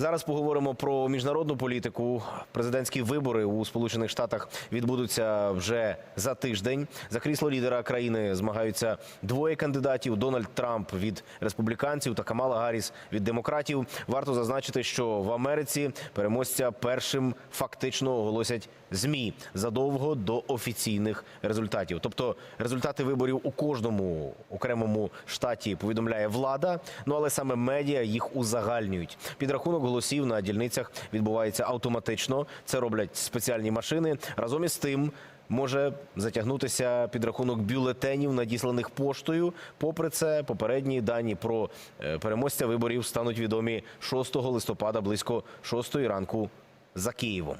Зараз поговоримо про міжнародну політику. Президентські вибори у Сполучених Штатах відбудуться вже за тиждень. За крісло лідера країни змагаються двоє кандидатів: Дональд Трамп від республіканців та Камала Гарріс від демократів. Варто зазначити, що в Америці переможця першим фактично оголосять змі задовго до офіційних результатів. Тобто результати виборів у кожному окремому штаті повідомляє влада. Ну але саме медіа їх узагальнюють. Підрахунок голосів на дільницях відбувається автоматично. Це роблять спеціальні машини. Разом із тим. Може затягнутися підрахунок бюлетенів, надісланих поштою. Попри це, попередні дані про е, переможця виборів стануть відомі 6 листопада близько 6 ранку за Києвом.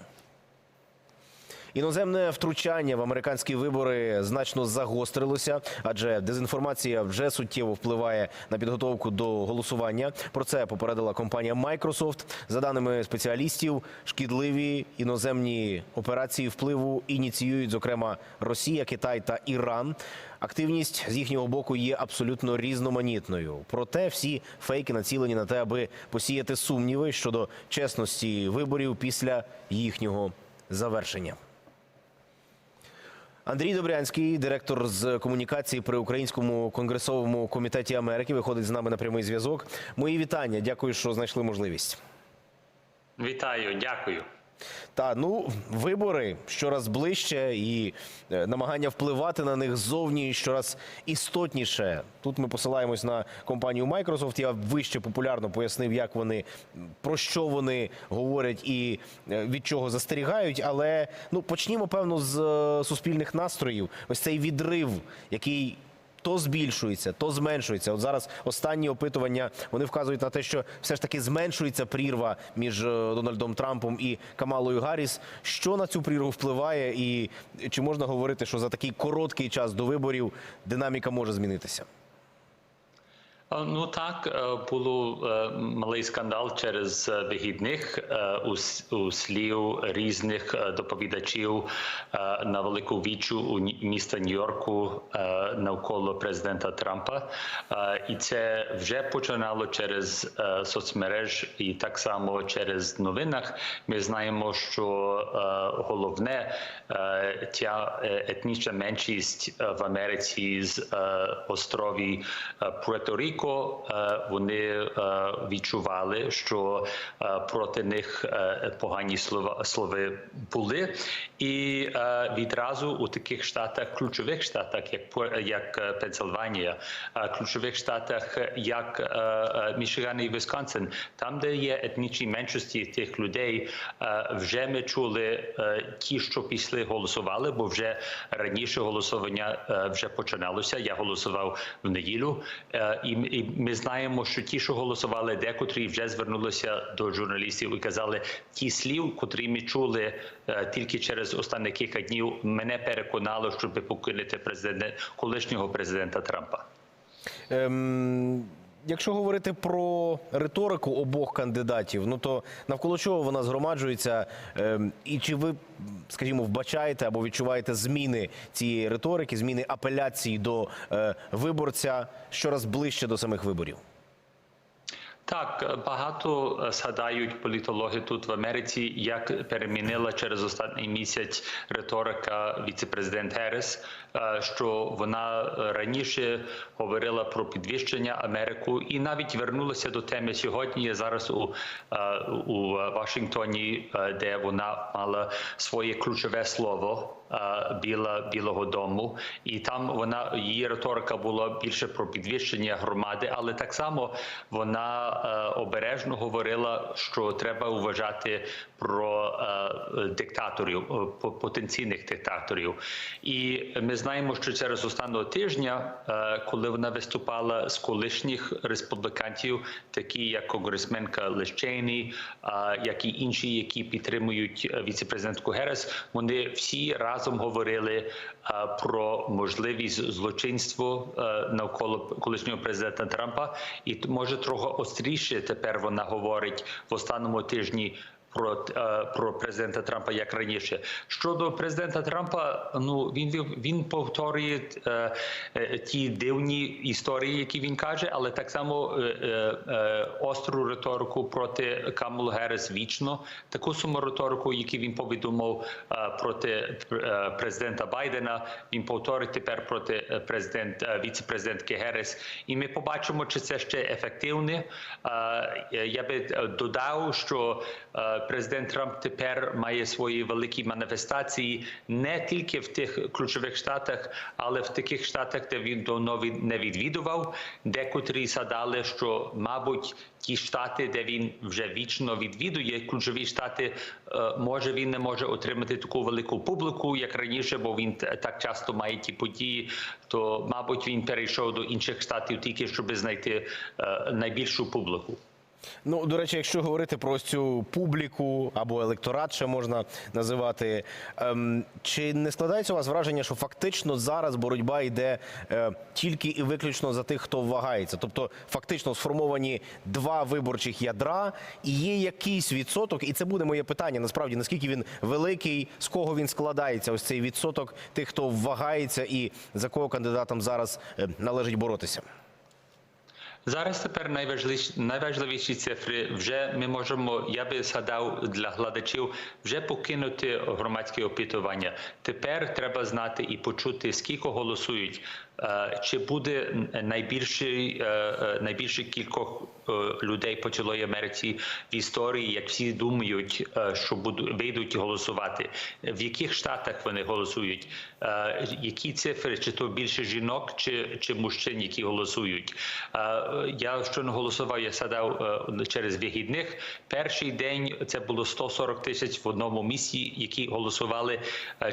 Іноземне втручання в американські вибори значно загострилося, адже дезінформація вже суттєво впливає на підготовку до голосування. Про це попередила компанія Microsoft. За даними спеціалістів, шкідливі іноземні операції впливу ініціюють, зокрема, Росія, Китай та Іран. Активність з їхнього боку є абсолютно різноманітною. Проте всі фейки націлені на те, аби посіяти сумніви щодо чесності виборів після їхнього завершення. Андрій Добрянський, директор з комунікації при Українському конгресовому комітеті Америки, виходить з нами на прямий зв'язок. Мої вітання. Дякую, що знайшли можливість. Вітаю, дякую. Та ну вибори щораз ближче, і е, намагання впливати на них зовні щораз істотніше. Тут ми посилаємось на компанію Microsoft. Я вище популярно пояснив, як вони про що вони говорять і е, від чого застерігають. Але ну почнімо певно з е, суспільних настроїв. Ось цей відрив, який то збільшується, то зменшується. От зараз останні опитування вони вказують на те, що все ж таки зменшується прірва між е, Дональдом Трампом і Камалою Гарріс. Що на цю прірву впливає, і чи можна говорити, що за такий короткий час до виборів динаміка може змінитися? А, Ну так, е, було е, малий скандал через е, вихідних е, у, слів різних е, доповідачів е, на велику вічу у міста Нью-Йорку е, навколо президента Трампа. Е, І це вже починало через е, соцмереж і так само через новинах. Ми знаємо, що е, головне е, ця е, етнічна меншість е, в Америці з е, острові Пуерто-Ріко, е, вони е, відчували, що е, проти них погані слова слови були, і відразу у таких штатах, ключових штатах, як як Пенсильванія, ключових штатах, як е, і Вісконсин, там, де є етнічні меншості тих людей, вже ми чули ті, що пішли, голосували, бо вже раніше голосування вже починалося. Я голосував в неділю, і, і ми знаємо, що ті, що голосували, декотрі вже звернулися до журналістів і казали, ті слів, котрі ми чули е, тільки через останні кілька днів, мене переконало, щоб покинути президент колишнього президента Трампа. Ем, якщо говорити про риторику обох кандидатів, ну то навколо чого вона згромаджується, ем, і чи ви, скажімо, вбачаєте або відчуваєте зміни цієї риторики, зміни апеляції до е, виборця щораз ближче до самих виборів? Так, багато е, згадають політологи тут в Америці, як перемінила через останній місяць риторика віцепрезидент Герріс, е, що вона е, раніше говорила про підвищення Америку і навіть вернулася до теми сьогодні. Зараз у, у Вашингтоні, де вона мала своє ключове слово. Біла Білого Дому, і там вона її риторика була більше про підвищення громади, але так само вона обережно говорила, що треба вважати про е, диктаторів, е, по- потенційних диктаторів. І ми знаємо, що через останнього тижня, е, коли вона виступала з колишніх республіканців, такі як конгресменка Лещейні, як і інші, які підтримують віцепрезидентку Герес, вони всі разом говорили про можливість злочинства е, навколо колишнього президента Трампа, і може трохи остріше тепер вона говорить в останньому тижні. Про, е, про президента Трампа як раніше щодо президента Трампа, ну він він повторює е, е, ті дивні історії, які він каже, але так само остру риторику проти Камал Герес вічно таку саму риторику, яку він повідомив проти президента Байдена. Він повторить тепер проти президент е, віце-президентки Герес. І ми побачимо, чи це ще ефективне. Я би додав, що президент Трамп тепер має свої великі маніфестації не тільки в тих ключових штатах, але в таких штатах, де він давно не відвідував. Декотрі згадали, що мабуть. Ті штати, де він вже вічно відвідує, ключові штати, е, може він не може отримати таку велику публіку, як раніше, бо він так часто має ті події. То, мабуть, він перейшов до інших штатів тільки щоб знайти е, найбільшу публіку. Ну, до речі, якщо говорити про цю публіку або електорат, ще можна називати, ем, чи не складається у вас враження, що фактично зараз боротьба йде е, тільки і виключно за тих, хто вагається? Тобто, фактично сформовані два виборчих ядра, і є якийсь відсоток, і це буде моє питання. Насправді, наскільки він великий, з кого він складається? Ось цей відсоток тих, хто вагається, і за кого кандидатам зараз е, належить боротися? Зараз тепер найважливіші, найважливіші цифри вже ми можемо, я би згадав для глядачів, вже покинути громадське опитування. Тепер треба знати і почути, скільки голосують. Е, Чи буде найбільший, е, е, найбільше кількох людей по цілої Америці в історії, як всі думають, що будуть вийдуть голосувати? В яких штатах вони голосують? Які цифри? Чи то більше жінок, чи, чи мужчин, які голосують? Я щойно голосував, я садав через вихідних. Перший день це було 140 тисяч в одному місці, які голосували.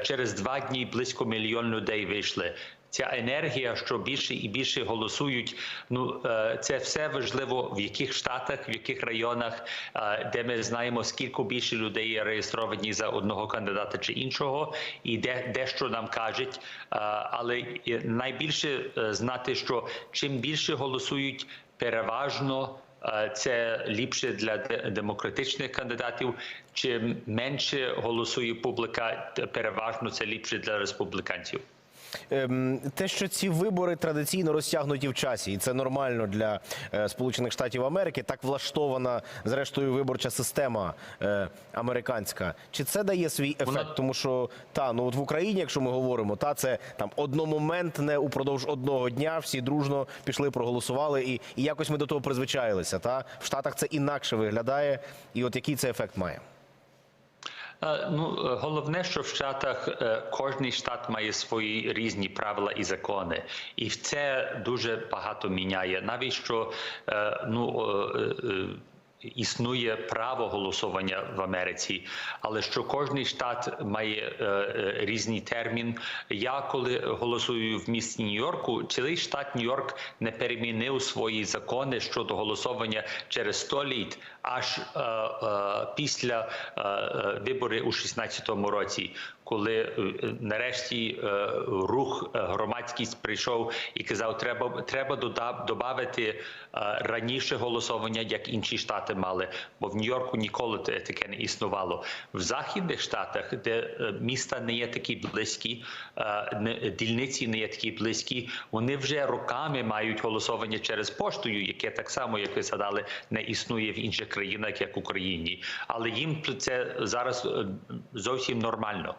Через два дні близько мільйон людей вийшли. Ця енергія, що більше і більше голосують. Ну е, це все важливо в яких штатах, в яких районах, е, де ми знаємо, скільки більше людей є реєстровані за одного кандидата чи іншого, і де, де що нам кажуть. Е, Але найбільше знати, що чим більше голосують, переважно. Це ліпше для демократичних кандидатів. Чим менше голосує публіка, переважно це ліпше для республіканців. Ем, те, що ці вибори традиційно розтягнуті в часі, і це нормально для е, Сполучених Штатів Америки, так влаштована зрештою виборча система е, американська. Чи це дає свій ефект? Вона- Тому що та ну от в Україні, якщо ми говоримо, та це там одномоментне упродовж одного дня всі дружно пішли, проголосували, і, і якось ми до того призвичаїлися. Та в Штатах це інакше виглядає. І от який це ефект має? Е, Ну, е, головне, що в Штатах е, кожний штат має свої різні правила і закони, і це дуже багато міняє. Навіть що ну. Існує право голосування в Америці, але що кожний штат має е, е, різний термін. Я коли голосую в місті Нью-Йорку, цілий штат Нью-Йорк не перемінив свої закони щодо голосування через 100 літ, аж е, е, після е, е, виборів у 16-му році, коли е, нарешті е, рух е, громадськість прийшов і казав, треба треба додати е, раніше голосування, як інші штати мали, бо в Нью-Йорку ніколи таке не існувало. В західних штатах, де е, міста не є такі близькі, е, дільниці не є такі близькі, вони вже роками мають голосування через поштою, яке так само, як ви згадали, не існує в інших країнах, як в Україні. Але їм це зараз е, зовсім нормально.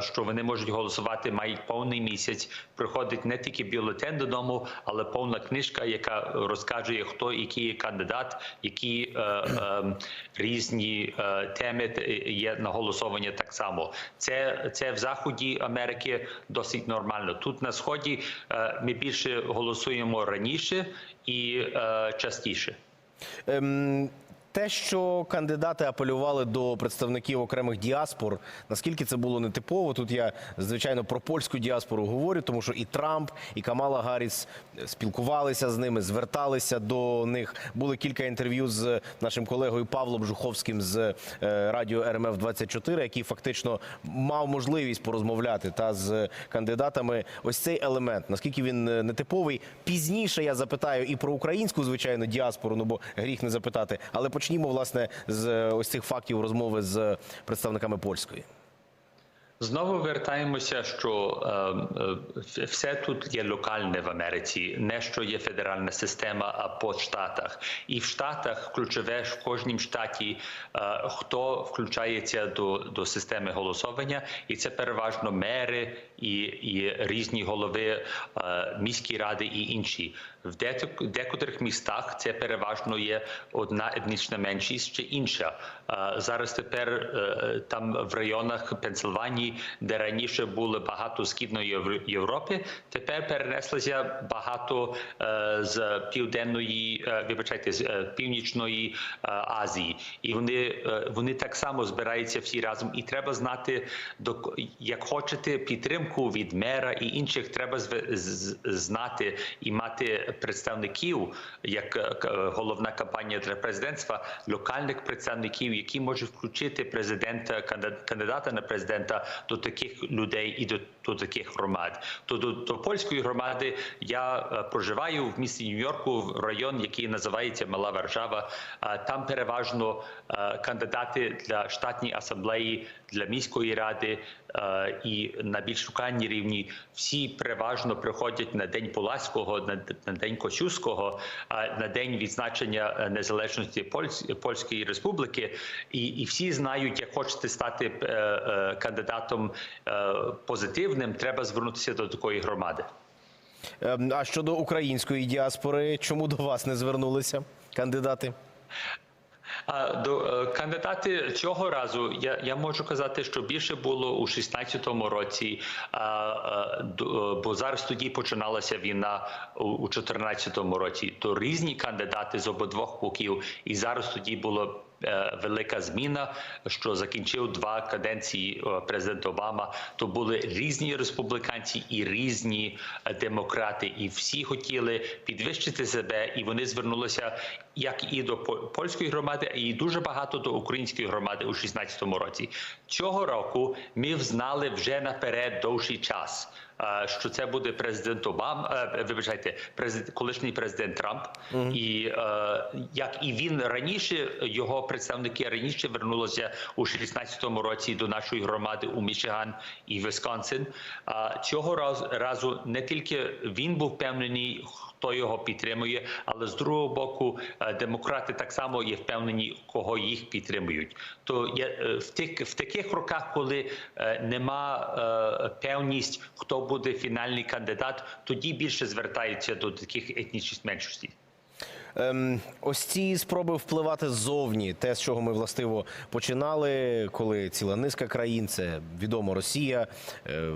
Що вони можуть голосувати, мають повний місяць. Приходить не тільки бюлетень додому, але повна книжка, яка розкаже, хто який є кандидат, які е, е, різні е, теми є на голосування так само. Це, це в заході Америки досить нормально. Тут на сході ми більше голосуємо раніше і частіше. Ем, те, що кандидати апелювали до представників окремих діаспор, наскільки це було нетипово? Тут я звичайно про польську діаспору говорю, тому що і Трамп, і Камала Гарріс спілкувалися з ними, зверталися до них. Були кілька інтерв'ю з нашим колегою Павлом Жуховським з е, радіо РМФ 24 який фактично мав можливість порозмовляти та з кандидатами. Ось цей елемент, наскільки він е, нетиповий. Пізніше я запитаю і про українську, звичайно, діаспору, ну бо гріх не запитати. Але почнімо власне з е, ось цих фактів розмови з представниками польської. Знову вертаємося, що е, е, все тут є локальне в Америці, не що є федеральна система, а по штатах. І в штатах ключове в кожнім штаті, е, хто включається до, до системи голосування, і це переважно мери і, і різні голови е, міські ради і інші. В дек- декотрих містах це переважно є одна етнічна меншість чи інша. Е, Зараз тепер е, там в районах Пенсильванії, де раніше було багато східної Євро- Європи, тепер перенеслося багато з південної, вибачайте, з північної Азії, і вони, вони так само збираються всі разом. І треба знати, як хочете підтримку від мера і інших, треба знати і мати представників, як е, головна кампанія для президентства, локальних представників, які можуть включити президента, кандидата на президента до таких людей і до, до таких громад. То до, до польської громади я е, проживаю в місті Нью-Йорку, в район, який називається Мала Варшава. Там переважно е, кандидати для штатної асамблеї, для міської ради е, і на більш локальній рівні всі переважно приходять на день Поласького, на, на день Косюського, на день відзначення незалежності Польсь- Польської Республіки, і, і всі знають, як хочете стати кандидатом е, позитивним, треба звернутися до такої громади. Ем, А щодо української діаспори, чому до вас не звернулися кандидати? А до е, кандидати цього разу я, я можу казати, що більше було у 16-му році, а, а, е, бо зараз тоді починалася війна у, у 14-му році. То різні кандидати з обидвох боків, і зараз тоді було. Е, Велика зміна, що закінчив два каденції президента президент Обама. То були різні республіканці і різні е, демократи, і всі хотіли підвищити себе, і вони звернулися як і до польської громади, і дуже багато до української громади у 16-му році. Цього року ми взнали вже наперед довший час. е, Що це буде президент Обама, е, вибачайте, президент, колишній президент Трамп, і е, як і він раніше, його представники раніше вернулися у 16-му році до нашої громади у Мічиган і Висконсин. Цього раз- разу не тільки він був впевнений, хто його підтримує, але з другого боку, е, демократи так само є впевнені, кого їх підтримують. То є е, в тих в таких роках, коли е, нема певність, хто буде фінальний кандидат, тоді більше звертаються до таких етнічних меншостей. Ем, ось ці спроби впливати ззовні, те, з чого ми властиво починали, коли ціла низка країн, це відомо Росія, е,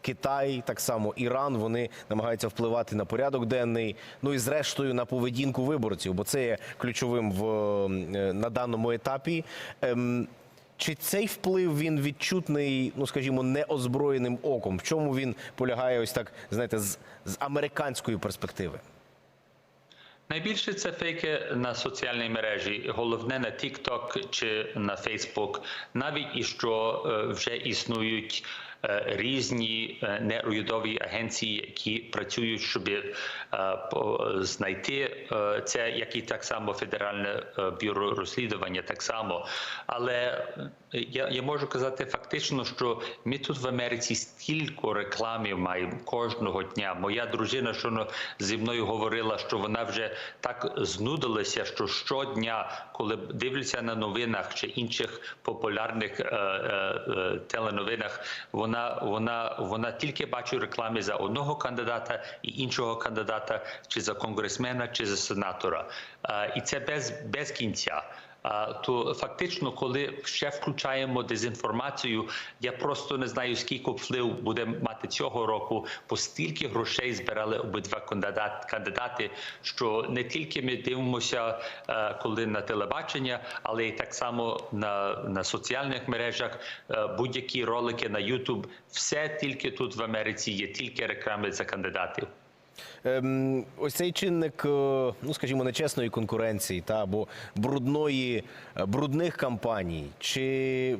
Китай, так само Іран, вони намагаються впливати на порядок денний, ну і зрештою на поведінку виборців, бо це є ключовим в е, на даному етапі. Ем, чи цей вплив він відчутний, ну скажімо, неозброєним оком? В чому він полягає, ось так, знаєте, з, з американської перспективи? Найбільше це фейки на соціальній мережі, головне на TikTok чи на Facebook, навіть і що е, вже існують е, різні е, неурядові агенції, які працюють, щоб знайти це, як і так само Федеральне бюро розслідування, так само. Але я, я можу казати фактично, що ми тут в Америці стільки реклами маємо кожного дня. Моя дружина щойно зі мною говорила, що вона вже так знудилася, що щодня, коли дивляться на новинах чи інших популярних е, е, е, теленовинах, вона вона вона тільки бачить реклами за одного кандидата і іншого кандидата, чи за конгресмена, чи за сенатора. Е, і це без, без кінця. То фактично, коли ще включаємо дезінформацію, я просто не знаю, скільки вплив буде мати цього року, бо стільки грошей збирали обидва кандидат, кандидати, що не тільки ми дивимося, е, коли на телебачення, але й так само на, на соціальних мережах, е, будь-які ролики на YouTube, все тільки тут в Америці є тільки реклами за кандидатів. Ем, ось цей чинник, е, ну скажімо, нечесної конкуренції та або брудної е, брудних кампаній, чи,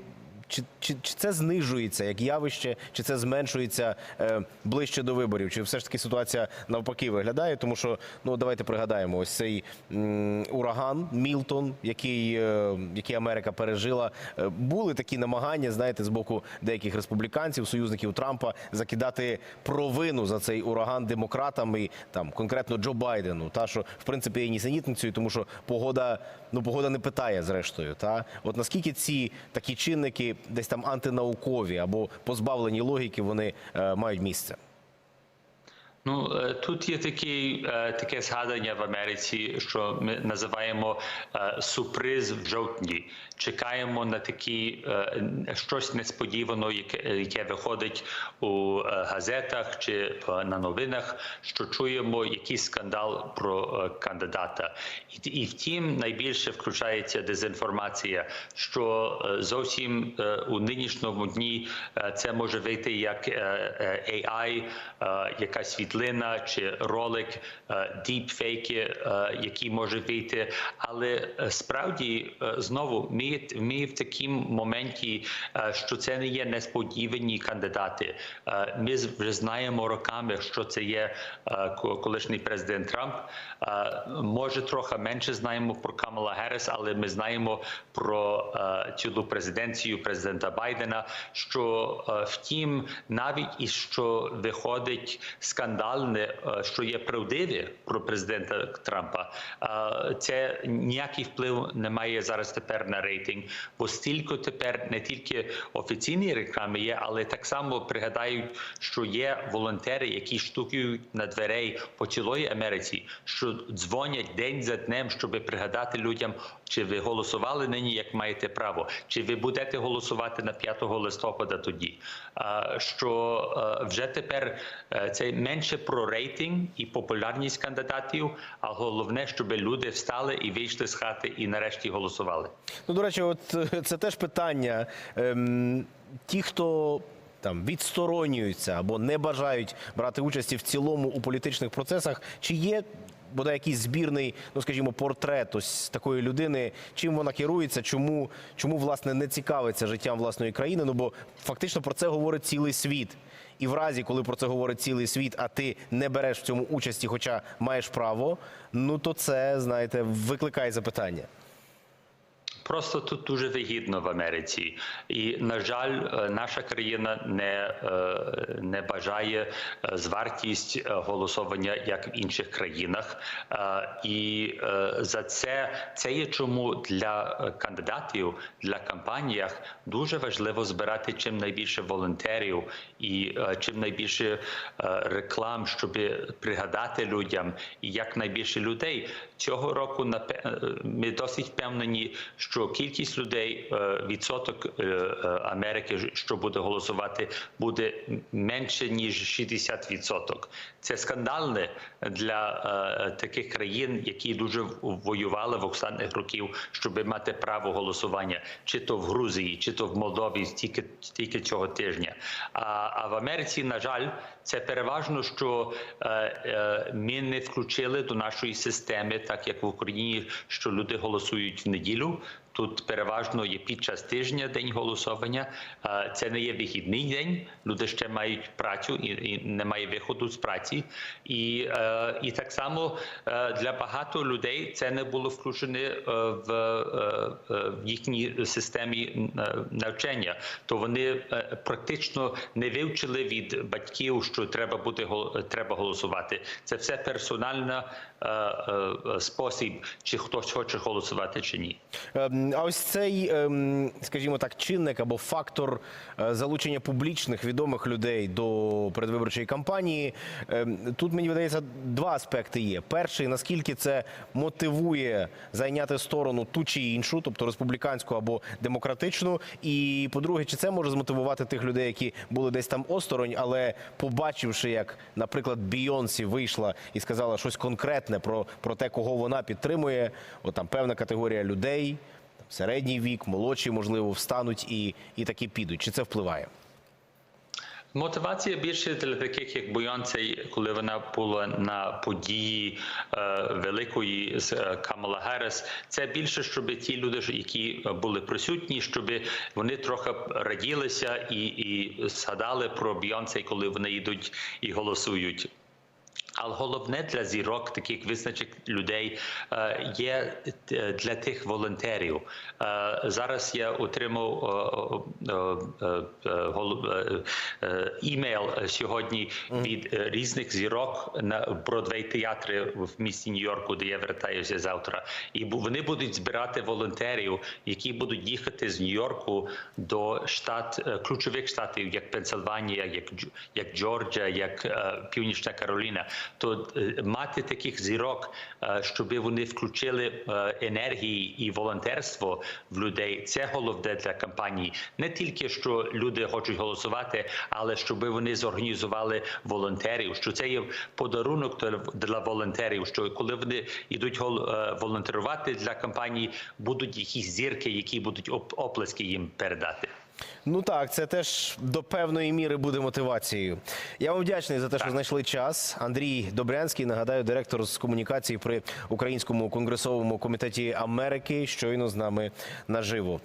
чи, чи, чи це знижується як явище, чи це зменшується е, ближче до виборів? Чи все ж таки ситуація навпаки виглядає? Тому що ну давайте пригадаємо, ось цей м, ураган Мілтон, який, е, який Америка пережила, е, були такі намагання, знаєте, з боку деяких республіканців, союзників Трампа, закидати провину за цей ураган демократам і там конкретно Джо Байдену. Та що в принципі є нісенітницею, тому що погода, ну погода не питає зрештою. Та от наскільки ці такі чинники десь там антинаукові або позбавлені логіки, вони е, мають місце. Ну е, тут є такий, е, таке згадання в Америці, що ми називаємо е, сюрприз в жовтні. Чекаємо на такі щось несподівано, яке, яке виходить у газетах чи на новинах, що чуємо якийсь скандал про кандидата. І, втім, найбільше включається дезінформація, що зовсім у нинішньому дні це може вийти як AI, якась світлина чи ролик, е, діпфейки, е, які може вийти. Але е, справді знову ми, ми в такому моменті, що це не є несподівані кандидати. Ми вже знаємо роками, що це є колишній президент Трамп. Може, трохи менше знаємо про Камала Герріс, але ми знаємо про цілу президенцію президента Байдена. Що втім, навіть і що виходить скандальне, е, що є правдиве про президента Трампа, е, це ніякий вплив не має зараз тепер на рейтинг, бо стільки тепер не тільки офіційні реклами є, але так само пригадають, що є волонтери, які штукають на дверей по цілої Америці, що дзвонять день за днем, щоб пригадати людям, чи ви голосували нині, як маєте право, чи ви будете голосувати на 5 листопада тоді. Що е, вже тепер е, це менше про рейтинг і популярність кандидатів, а головне, щоб люди встали і вийшли з хати і нарешті голосували. Ну, до речі, от е, це теж питання. Ем, ті, хто там відсторонюються або не бажають брати участі в цілому у політичних процесах, чи є бодай якийсь збірний, ну скажімо, портрет ось такої людини, чим вона керується, чому, чому власне не цікавиться життям власної країни? Ну бо фактично про це говорить цілий світ. І в разі, коли про це говорить цілий світ, а ти не береш в цьому участі, хоча маєш право, ну то це знаєте викликає запитання. Просто тут дуже вигідно в Америці, і на жаль, е, наша країна не, е, не бажає е, звартість голосування як в інших країнах. І за це це є чому для кандидатів для кампаніях дуже важливо збирати чим найбільше волонтерів і чим найбільше реклам, щоб пригадати людям і як найбільше людей цього року. ми досить впевнені, що кількість людей, е, відсоток е, е, Америки, що буде голосувати, буде менше ніж 60%. Це скандальне для таких країн, які дуже воювали в останніх років, щоб мати право голосування, чи то в Грузії, чи то в Молдові, тільки тільки цього тижня. А, а в Америці, на жаль, це переважно, що ми не включили до нашої системи, так як в Україні, що люди голосують в неділю. Тут переважно є під час тижня день голосування. Це не є вихідний день. Люди ще мають працю і, немає виходу з праці. І, е, і так само е, для багато людей це не було включене е, в, в їхній системі навчання. То вони практично не вивчили від батьків, що треба бути треба голосувати. Це все персональна спосіб, чи хтось хоче голосувати чи ні. Ем, а ось цей, ем, скажімо так, чинник або фактор е, залучення публічних відомих людей до передвиборчої кампанії. ем, Тут мені видається два аспекти є. Перший, наскільки це мотивує зайняти сторону ту чи іншу, тобто республіканську або демократичну. І по-друге, чи це може змотивувати тих людей, які були десь там осторонь, але побачивши, як, наприклад, Бійонсі вийшла і сказала щось конкретне про, про те, кого вона підтримує, от там певна категорія людей, там, середній вік, молодші, можливо, встануть і, і таки підуть. Чи це впливає? Мотивація більше для таких, як Бойонцей, коли вона була на події е, великої з е, Камала Герес. Це більше, щоб ті люди, які були присутні, щоб вони трохи раділися і, і згадали про Бійонцей, коли вони йдуть і голосують. Але головне для зірок, таких визначених людей, е, є е, для тих волонтерів. Е, Зараз я отримав імейл сьогодні від різних зірок на Бродвей театри в місті Нью-Йорку, де я вертаюся завтра. І вони будуть збирати волонтерів, які будуть їхати з Нью-Йорку до штат ключових штатів, як Пенсильванія, як Дж- як Джорджія, як Північна Кароліна. То е, мати таких зірок, е, щоб вони включили е, енергії і волонтерство в людей, це головне для кампанії. Не тільки що люди хочуть голосувати, але щоб вони зорганізували волонтерів. Що це є подарунок для- волонтерів. Що коли вони йдуть волонтерувати для кампанії, будуть якісь зірки, які будуть оп- оплески їм передати. Ну так, це теж до певної міри буде мотивацією. Я вам вдячний за те, що знайшли час. Андрій Добрянський, нагадаю, директор з комунікації при Українському конгресовому комітеті Америки, щойно з нами наживо.